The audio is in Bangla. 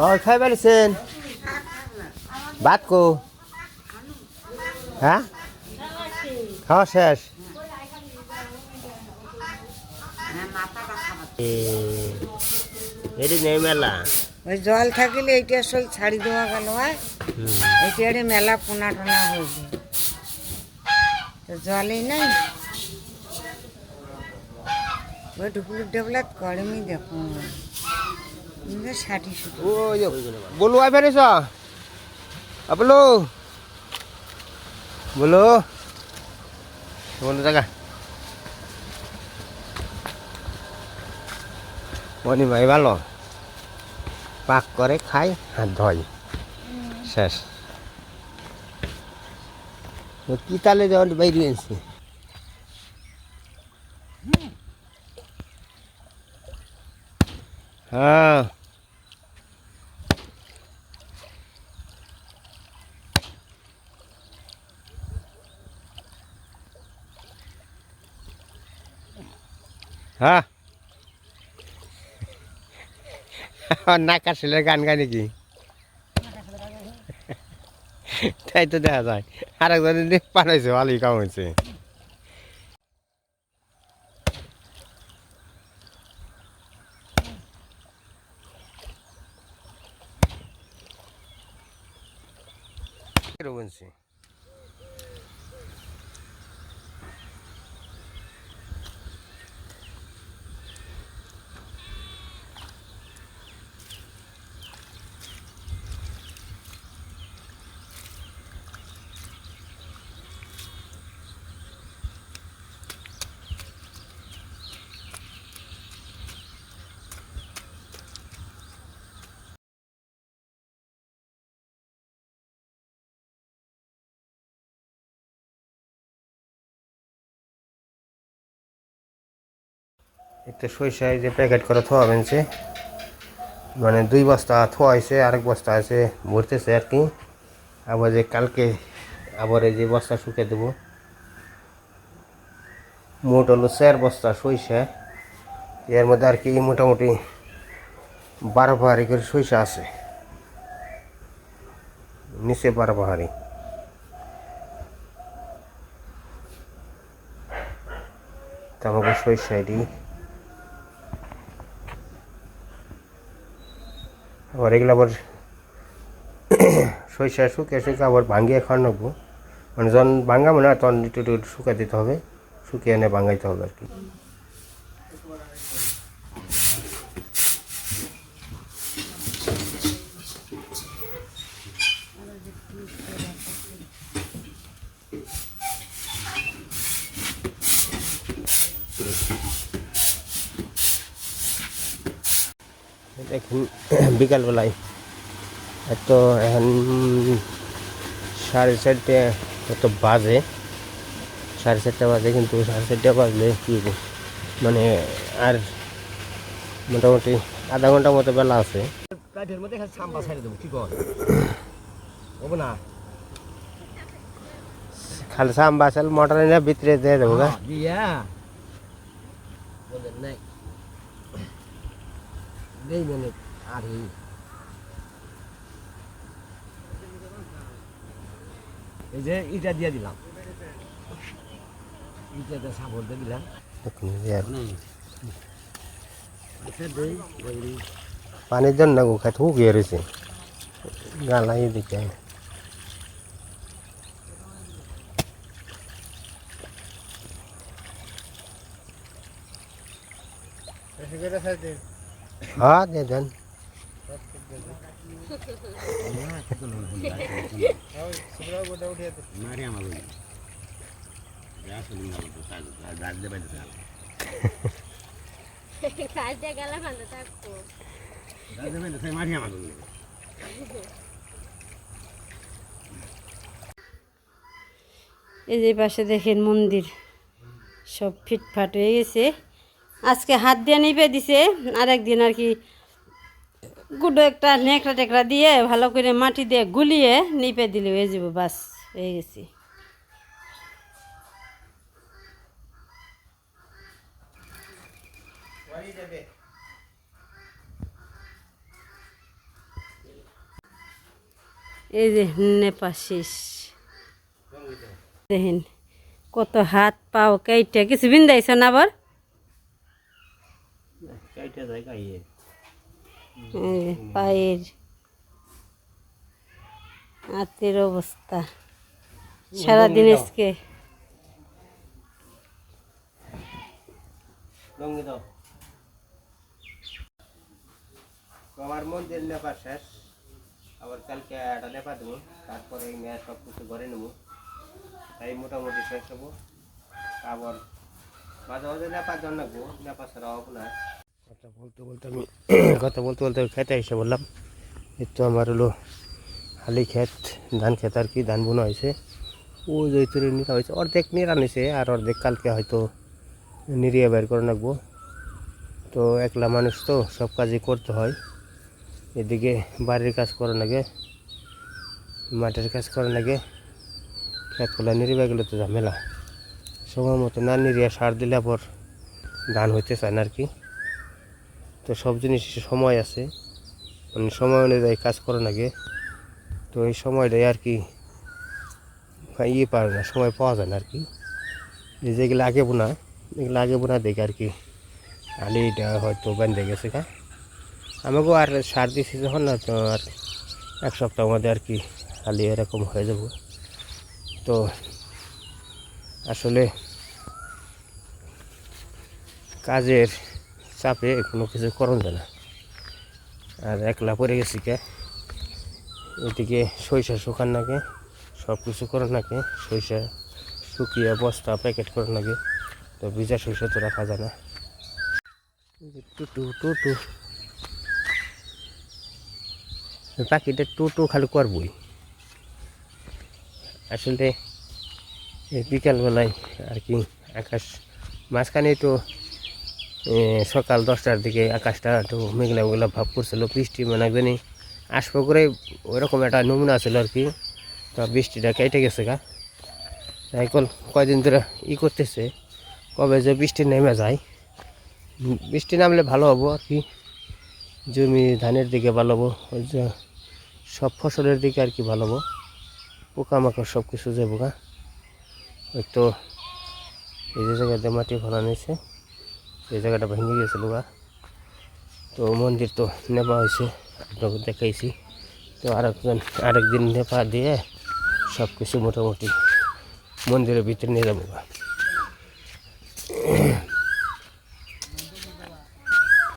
বল খাই পারিছেন ভাত কো? হ্যাঁ? খাওয়া শেষ। এটি নেই মেলা। ওই জল থাকিলে এইটা সই ছাড়ি দেওয়া গেল হয় এইটা মেলা পোনা টোনা হয়েছে তো জলই নাই। ওই ঢুকুর ডেবলাত করেমি দেখো বলু আই ফেরিস আপলো বলো। বলো। জায়গা মনি ভাই ভালো। পাক করে খাই, হাত ধয় শেষ। কি তালে দেওয়ার বাইরে এনেছি হ্যাঁ। হ্যাঁ? নাকা ছেলের গান গায় নাকি? তাই তো দেখা যায়। আর একজনে পাঠাইছে ভালোই কাম হয়েছে একটা সরিষায় যে প্যাকেট করে থোয়া বেনছে। মানে দুই বস্তা থোয়া হয়েছে আরেক বস্তা আছে ভরতেছে আর কি। আবার যে কালকে আবার এই যে বস্তা শুকে দেবো। মোট হলো চার বস্তা সরিষা। এর মধ্যে আর কি মোটামুটি বারো পাহাড়ি করে সরিষা আছে। নিচে বারো পাহাড়ি। তারপর সরিষা আবার এগুলো আবার সরিষা শুকে শুকে, আবার ভাঙিয়ে খাওয়ানো মানে যখন ভাঙাবো না, তখন একটু শুকা দিতে হবে, শুকিয়ে এনে ভাঙাইতে হবে আর কি। দেখুন বিকালবেলায়। এত এখন সাড়ে চারটে কত বাজে। সাড়ে চারটে বাজে কিন্তু সাড়ে চারটে বাজলে কি মানে আর মোটামুটি আধা ঘণ্টার মতো বেলা আছে। খালি সাম্বা ছাড়ে দেবো কি কর? হব না? খালি সাম্বা চাল মোটর এনে ভিতরে দিয়ে দেবো গা দিয়া বলেন নাই নেই মানে আর এই এই যে ইটা দিয়ে দিলাম ইটাতে সাপোর্ট দিয়ে দিলাম দেখুন, এই আর আচ্ছা দেই ওই পানির জন্য গো খাই শুকিয়ে রয়েছে গালাই দিকে হ্যাঁ দিয়ে মারি আমার এই যে পাশে দেখেন মন্দির। সব ফিটফাট হয়ে গেছে। আজকে হাত দিয়ে নিপে দিছে আর একদিন আর কি গুডো একটা নেকড়া টেকড়া দিয়ে ভালো করে মাটি দিয়ে গুলিয়ে নিপে দিলে হয়ে যাব বাস, হয়ে গেছে। এই যে নেপা শেষ। দেখেন কত হাত পাও কেইটা কিছু বিন্দাইছ না আবার? ইয়ে। পায়ের হাতের অবস্থা। সারাদিন আজকে। আমার মন্দির নেপা শেষ। আবার কালকে একটা নেপা দেবো। তারপরে এই মেয়ে সব কিছু ঘরে নেব। তাই মোটামুটি শেষ হব। আবার মাঝে মাঝে নেপা জন রাখব নেপা ছাড়া হব না। কথা বলতে বলতে আমি কথা বলতে বলতে খেতে এসে বললাম। তো আমার হলো হালি ক্ষেত ধান ক্ষেত আর কি, ধান বোনা হয়েছে। ও জৈতুরি নিরা হয়েছে, অর্ধেক নিরা নিছে আর অর্ধেক কালকে হয়তো নিরিয়ে বের করে রাখব। তো একলা মানুষ তো সব কাজই করতে হয়। এদিকে বাড়ির কাজ করা লাগে মাঠের কাজ করা লাগে খেতগুলো নিরিবে গেলে তো ঝামেলা। সময় মতো না নিরিয়ে সার দিলে পর ধান হইতে চায় না আর কি। তো সব জিনিস সময় আছে। মানে সময় অনুযায়ী কাজ করা লাগে তো এই সময়টাই আর কি ইয়ে পারে না, সময় পাওয়া যায় না আর কি। যেগুলো আগে বোনা, এগুলো আগে বোনা দেখে আর কি আলিটা হয়তো বেঁধে গেছে কা আমাকেও আর সার দিয়েছি যখন না, তো আর এক সপ্তাহ মধ্যে আর কি আলি এরকম হয়ে যাব। তো আসলে কাজের চাপে কোনো কিছু করণ যায় না। আর একলা পড়ে গেছি কে। এদিকে সরিষা শুকান নাকি সব কিছু করে নাকি, সরিষা শুকিয়ে বস্তা প্যাকেট করে নাকি, তো ভিজা সরিষা তো রাখা যায় না। টুটু টুটু। পাখিটা টুটু খালি করবই। আসলে বিকালবেলায় আর কি আকাশ মাঝখানে তো সকাল দশটার দিকে আকাশটা একটু মেঘলা মেঘলা ভাব করছিল, বৃষ্টি মানে একজনই আসব করে ওইরকম একটা নমুনা ছিল আর কি। তো বৃষ্টিটা কেটে গেছে গা। এখন কয়দিন ধরে ই করতেছে, কবে যে বৃষ্টি নেমে যায়। বৃষ্টি নামলে ভালো হব আর কি। জমি ধানের দিকে ভালো হব, ওই যে সব ফসলের দিকে আর কি ভালো হব। পোকামাকড় সব কিছু যাব গা। ওই তো এই যে জায়গাতে মাটি ফেলা নিয়েছে এই জায়গাটা ভেঙে গেছিল গা তো মন্দির তো নেপা হয়েছে, আপনাকে দেখাইছি। তো আরেকজন আরেকদিন নেপা দিয়ে সব কিছু মোটামুটি মন্দিরের ভিতরে নিয়ে যাব। গা